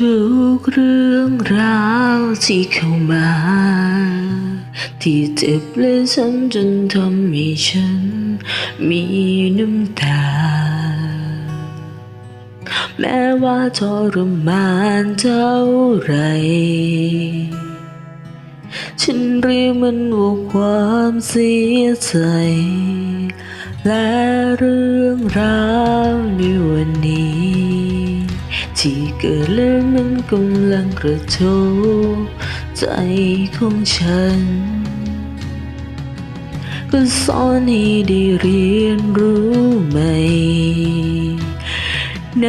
ทุกเรื่องราวที่เข้ามา ที่เจ็บและช้ำจนทำให้ฉัน มีน้ำตา แม้ว่าทรมานเท่าไร ฉันรียกมันว่าความเสียใจ และเรื่องราวในวันนี้ ที่เกิดแล้วมันกำลังกระทบใจของฉัน ก็สอนให้ได้เรียนรู้ไหม่ ใน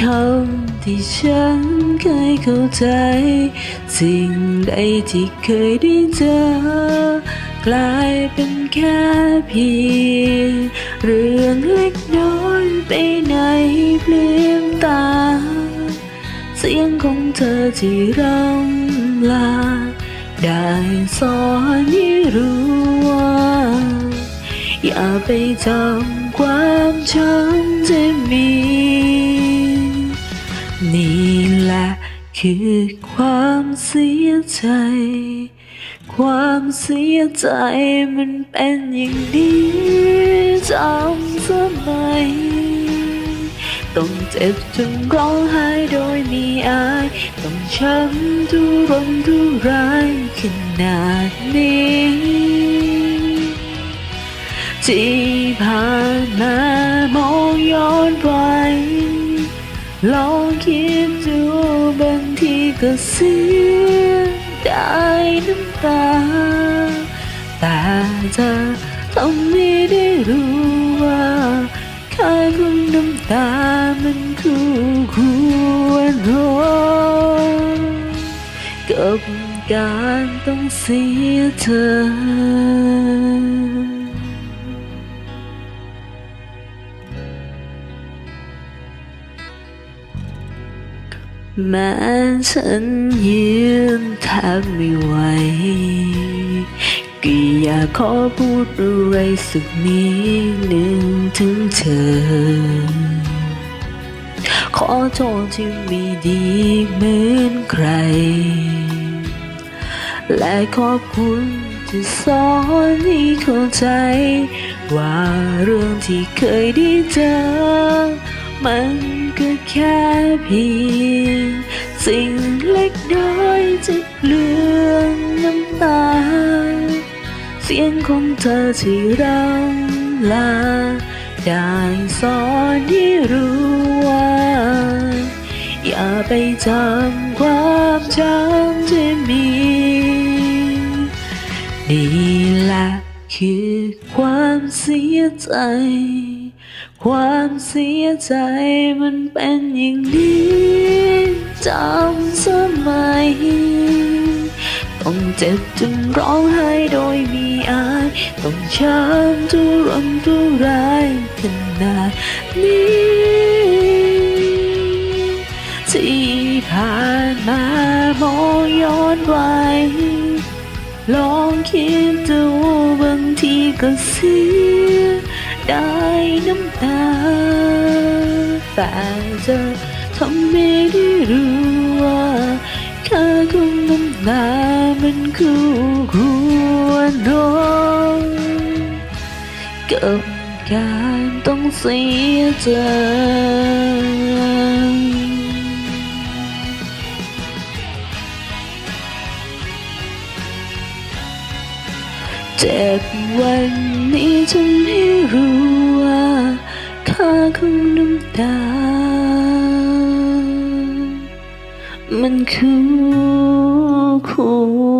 คำที่ฉันเคยเข้าใจ สิ่งใดที่เคยได้เจอ กลายเป็นแค่เพียงเรื่องเล็กน้อย ของเธอที่รำลา ได้สอนให้รู้ว่า อย่าไปจำความช้ำที่มี นี่แหละคือความเสียใจ ความเสียใจมันเป็นอย่างนี้จำสมัย ต้องเจ็บจนร้องไห้โดยมีอายต้องช้ำทุรนทุรายขนาดนี้ ที่ผ่านมามองย้อนไปลองคิดดูบางทีก็เสียได้น้ำตา แต่เธอทำให้ได้รู้ว่าค่าของน้ำตา รรอกับการต้องเสียเธอแม้ฉันยืนแทบไม่ไหวก็อยากขอพูดอะไรสักนิดหนึ่งถึงเธอ ขอโทษที่ไม่ดีเหมือนใคร และขอบคุณที่สอนให้เข้าใจ ว่าเรื่องที่เคยได้เจอ มันก็แค่เพียงสิ่งเล็กน้อยที่เลือนน้ำตา เสียงของเธอที่รำลาได้สอนให้รู้ว่า ไปจำความจำที่มี นี่แหละคือความเสียใจ ความเสียใจมันเป็นอย่างนี้จำสมัย ต้องเจ็บจนร้องไห้โดยมีอาย ต้องช้ำทุรนทุรายขนาดนี้ ที่ผ่านมามองย้อนไว้ ลองคิดดูบางทีก็เสียได้น้ำตา แต่จะทำให้ได้รู้ว่าค่าของน้ำตามันคู่ควรรอกับการต้องเสียใจ เจ็บวันนี้ทนให้รู้ว่าค่าของน้ำตา มันคือคู่